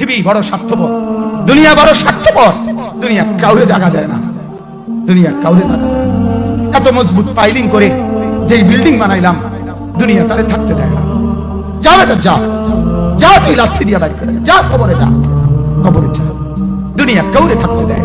পৃথিবী বড় স্বার্থপর, দুনিয়া বড় স্বার্থপর, দুনিয়া কাউরে জায়গা দেয় না, দুনিয়া কাউরে জায়গা দেয় এত মজবুত পাইলিং করে যেই বিল্ডিং বানাইলাম, দুনিয়া তারে থাকতে দেয় না। যা বেটা যা যা তুই লাথি দিয়া বাড়ি করে যা কবরে যা কবরে যা। দুনিয়া কাউরে থাকতে দেয়।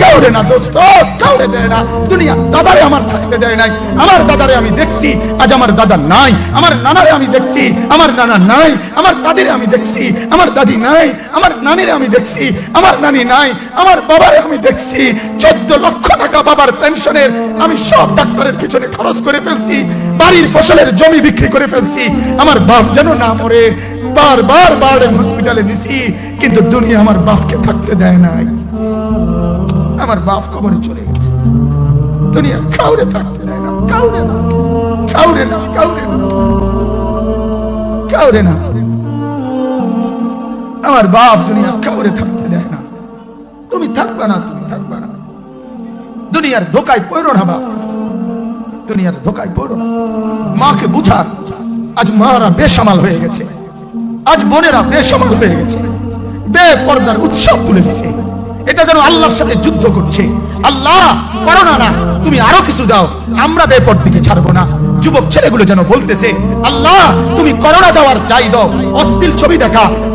কাউরে না দোস্ত, কাউরে দেয় না। দুনিয়া দাদারে আমার থাকতে দেয় নাই। আমার দাদারে আমি দেখছি, আজ আমার দাদা নাই। আমার নানারে আমি দেখছি, আমার নানা নাই। আমার দাদিরে আমি দেখছি, আমার দাদি নাই। আমার নানিরে আমি দেখছি, আমার নানি নাই। আমার বাবারে আমি দেখছি। চোদ্দ লক্ষ টাকা বাবার পেনশনের আমি সব ডাক্তারের পিছনে খরচ করে ফেলছি। বাড়ির ফসলের জমি বিক্রি করে ফেলছি। আমার বাপ যেন না মরে, বারবার বার হসপিটালে নিছি। কিন্তু দুনিয়া আমার বাপকে থাকতে দেয় নাই। আমার বাপ কবরে চলে গেছে। দুনিয়া কাউরে থাকতে দেয় না, কাউরে না কাউরে না কাউরে না কাউরে না। আমার বাপ দুনিয়া কাউরে থাকতে দেয় না। তুমি থাকবা না, তুমি থাকবা না। দুনিয়ার ধোকায় পড়ো না, বাপ। দুনিয়ার ধোকায় পড়ো না। মাকে বুঝার, আজ মারা বেসামাল হয়ে গেছে। আজ বোনেরা বেসামাল হয়ে গেছে। বেপর্দার উৎসব তুলে দিছে। এটা যেন আল্লাহর সাথে যুদ্ধ করছে। আল্লাহ করো না না, তুমি আরও কিছু দাও, আমরা বেপর দিকে ছাড়বো না। যুবক ছেলেগুলো যেন বলতেছে, আল্লাহ, তুমি করোনা দেওয়ার চাই দাও, অশ্লীল ছবি দেখা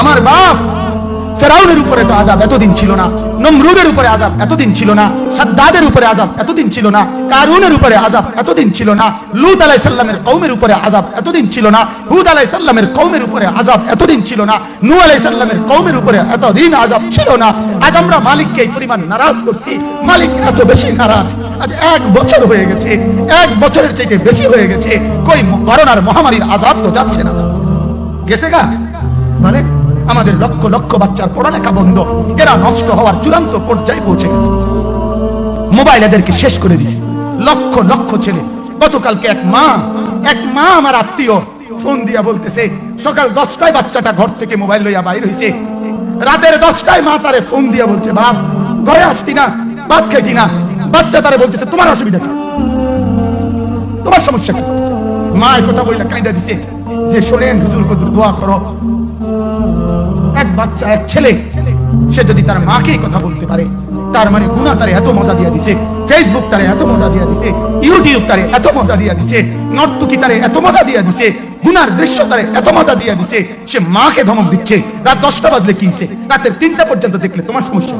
আমার বাপ ফেরাউনের উপরে তো আজাব এতদিন ছিল না, নমরুদের উপরে আজাব এতদিন ছিল না, সাদ্দাদের উপরে আজাব এতদিন ছিল না, কারুনের উপরে আজাব এতদিন ছিল না, লুত আলাই সাল্লামের কৌমের উপরে আজাব এতদিন ছিল না, হুদ আলাই সাল্লামের কৌমের উপরে আজাব এতদিন ছিল না নু আলাই সাল্লামের কৌমের উপরে এতদিন আজাব ছিল না। আজ আমরা মালিককে এই পরিমাণ নারাজ করছি, মালিক এত বেশি নারাজ, আজ এক বছর হয়ে গেছে, এক বছরের থেকে বেশি হয়ে গেছে, কই করোনার মহামারীর আজাব তো যাচ্ছে না। গেছে গা? মানে আমাদের লক্ষ লক্ষ বাচ্চার পড়ালেখা বন্ধ। এরা নষ্ট হওয়ার চূড়ান্ত পর্যায়ে পৌঁছে গেছে। মোবাইল এদেরকে শেষ করে দিছে। লক্ষ লক্ষ ছেলে। গতকালকে এক মা এক মা আমার আত্মীয় ফোন দিয়া বলতেছে, সকাল দশটায় বাচ্চাটা ঘর থেকে মোবাইল লইয়া বাইর হইছে। রাতের দশটায় মা তারে ফোন দিয়া বলছে, বাপ, ঘরে আসতি না, ভাত খাইতি না। বাচ্চা তারে বলতেছে, তোমার অসুবিধা তোমার সমস্যা কি? মা কথা বইলা কায়দা দিছে, যে শোনেন, হুজুর কত দোয়া করো বাচ্চা, এক ছেলে। সে যদি তার কথা বলতে পারে, তার মানে গুণা তারে এত মজা দিয়া দিছে ফেসবুক তারে এত মজা দিয়া দিছে ইউটিউব তারে এত মজা দিয়া দিছে, নর্তুকি তারে এত মজা দিয়া দিছে, গুনার দৃশ্য তারে এত মজা দিয়া দিছে, সে মাকে ধমক দিচ্ছে। রাত দশটা বাজলে কি? রাতের তিনটা পর্যন্ত দেখলে তোমার সমস্যা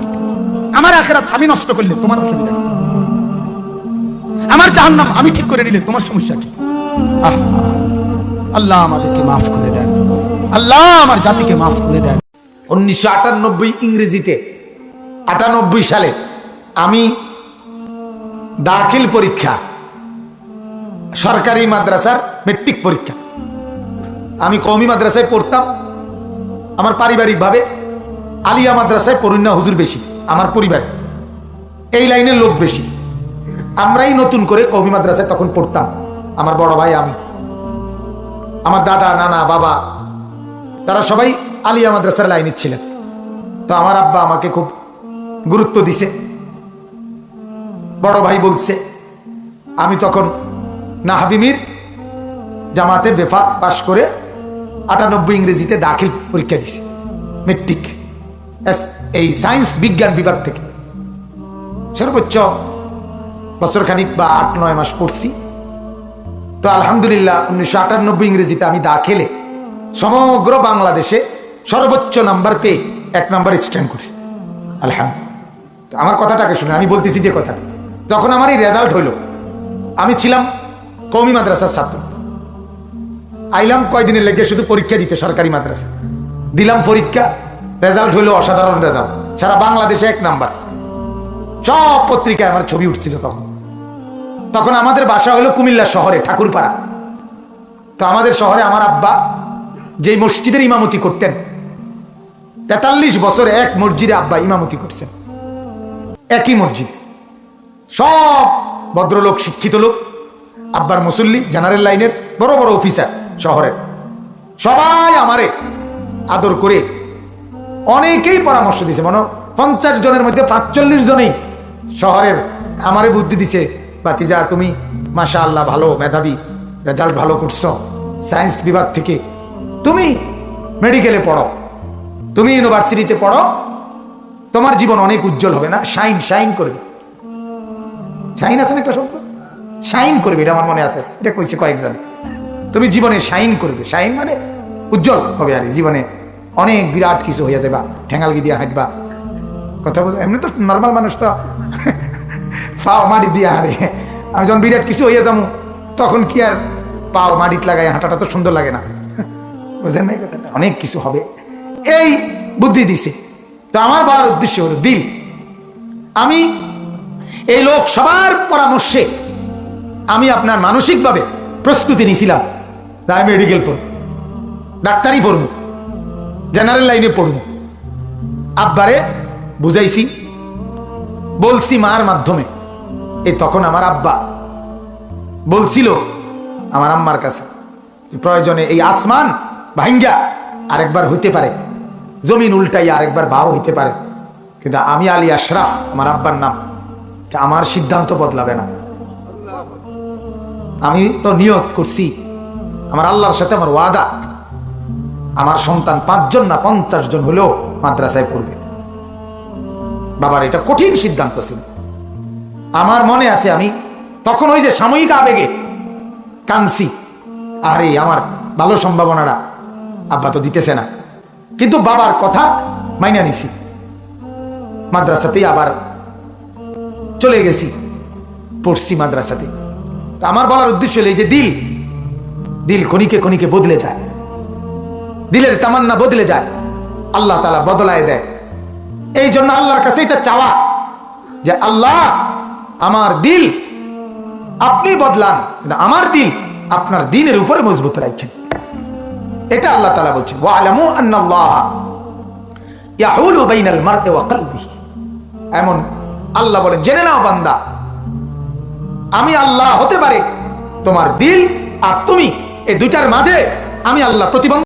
আমার আখেরাত আমি নষ্ট করলে তোমার অসুবিধা? আমার জাহান্নাম আমি ঠিক করে নিলে তোমার সমস্যা কি? আল্লাহ আমাদেরকে মাফ করে দেন। আল্লাহ আমার জাতিকে মাফ করে দেন। উনিশশো আটানব্বই ইংরেজিতে, আটানব্বই সালে আমি দাখিল পরীক্ষা, সরকারি মাদ্রাসার মেট্রিক পরীক্ষা। আমি কৌমি মাদ্রাসায় পড়তাম, আমার পারিবারিকভাবে আলিয়া মাদ্রাসায় না হুজুর বেশি, আমার পরিবারে। এই লাইনের লোক বেশি। আমরাই নতুন করে কৌমি মাদ্রাসায় তখন পড়তাম, আমার বড় ভাই আমি। আমার দাদা, নানা, বাবা, তারা সবাই আলিয়া মাদ্রাসার লাইনের ছিলেন। তো আমার আব্বা আমাকে খুব গুরুত্ব দিছে। বড় ভাই বলছে, আমি তখন নাহাবিমির জামাতে বেফা পাশ করে আটানব্বই ইংরেজিতে দাখিল পরীক্ষা দিছি মেট্রিক এই সায়েন্স বিজ্ঞান বিভাগ থেকে। সর্বোচ্চ বছরখানিক বা আট, নয় মাস পড়ছি। তো আলহামদুলিল্লাহ উনিশশো আটানব্বই ইংরেজিতে আমি দাখিলে সমগ্র বাংলাদেশে সর্বোচ্চ নাম্বার পেয়ে এক নাম্বার স্ট্যান্ড করছি। আলহামদুলিল্লাহ। আমার কথাটাকে শুনে আমি বলতেছি যে কথা যখন আমার এই রেজাল্ট হইল, আমি ছিলাম কৌমি মাদ্রাসার ছাত্র। আইলাম কয়দিনের লেগে শুধু পরীক্ষা দিতে, সরকারি মাদ্রাসা। দিলাম পরীক্ষা রেজাল্ট হইল অসাধারণ রেজাল্ট সারা বাংলাদেশে এক নাম্বার। সব পত্রিকায় আমার ছবি উঠছিল তখন। তখন আমাদের বাসা হলো কুমিল্লা শহরে, ঠাকুরপাড়া। তো আমাদের শহরে আমার আব্বা যেই মসজিদের ইমামতি করতেন তেতাল্লিশ বছর এক মসজিদে আব্বা ইমামতি করছেন। একই মসজিদে। সব ভদ্রলোক, শিক্ষিত লোক, আব্বার মুসল্লি, জেনারেল লাইনের বড় বড় অফিসার শহরের। সবাই আমারে আদর করে অনেকেই পরামর্শ দিছে, মনে পঞ্চাশ জনের মধ্যে পাঁচচল্লিশ জনেই শহরের আমারে বুদ্ধি দিছে বাতিজা তুমি মাশা আল্লাহ ভালো, মেধাবী, রেজাল্ট ভালো করছ, সায়েন্স বিভাগ থেকে। তুমি মেডিকেলে পড়ো। তুমি ইউনিভার্সিটিতে পড়ো, তোমার জীবন অনেক উজ্জ্বল হবে না? শাইন শাইন করবে। শাইন আছে না একটা শব্দ? শাইন করবে, এটা আমার মনে আছে। এটা কইছে কয়েকজন। তুমি জীবনে শাইন করবে। শাইন মানে উজ্জ্বল হবে আর, জীবনে অনেক বিরাট কিছু হয়ে যাবা ঠেঙ্গালগি দিয়ে হাঁটবা। কথা বলছো এমনি তো নর্মাল মানুষ তো। পাও মাটি দিয়ে হাঁটে। আমি যখন বিরাট কিছু হয়ে যাব, তখন কি আর পাও মাটিতে লাগাই হাঁটাটা তো সুন্দর লাগে না। বুঝলেন না অনেক কিছু হবে। এই বুদ্ধি দিছে। তো আমার বলার উদ্দেশ্য হলো দিল। আমি এই লোক সবার পরামর্শে আমি আপনার মানসিকভাবে প্রস্তুতি নিয়েছিলাম। তাই মেডিকেল পড়ব, ডাক্তারি পড়ব জেনারেল লাইনে পড়ব। আব্বারে বুঝাইছি, বলছি মার মাধ্যমে এই তখন আমার আব্বা বলছিল আমার আম্মার কাছে প্রয়োজনে এই আসমান ভাঙ্গা আরেকবার হইতে পারে। জমিন উল্টাই আরেকবার বাও হইতে পারে। কিন্তু আমি আলী আশরাফ, আমার আব্বার নাম। আমার সিদ্ধান্ত বদলাবে না। আমি তো নিয়ত করছি, আমার আল্লাহর সাথে আমার ওয়াদা। আমার সন্তান পাঁচজন না পঞ্চাশ জন হলেও মাদ্রাসায় পড়বে। বাবার এটা কঠিন সিদ্ধান্ত ছিল। আমার মনে আছে আমি তখন ওই যে সাময়িক আবেগে কানসি আরে আমার ভালো সম্ভাবনারা আব্বা তো দিতেছে না। কিন্তু বাবার কথা মাইনা নিছি। মাদ্রাসাতেই আবার চলে গেছি, পড়ছি মাদ্রাসাতে। আমার বলার উদ্দেশ্য হলো এই যে দিল দিল খনিকে খনিকে বদলে যায়। দিলের তামান্না বদলে যায়, আল্লাহ তালা বদলায় দেয়। এই জন্য আল্লাহর কাছে এটা চাওয়া যে, আল্লাহ, আমার দিল আপনি বদলান আমার দিল আপনার দিনের উপরে মজবুত রাখেন। এটা আল্লাহ তালা বলছে আলামু আন্নাল্লাহ ইয়াহুল বাইনাল মারতে এমন আল্লাহ বলে জেনে নাও বান্দা, আমি আল্লাহ হতে পারে তোমার দিল আর তুমি এই দুটার মাঝে আমি আল্লাহ প্রতিবন্ধ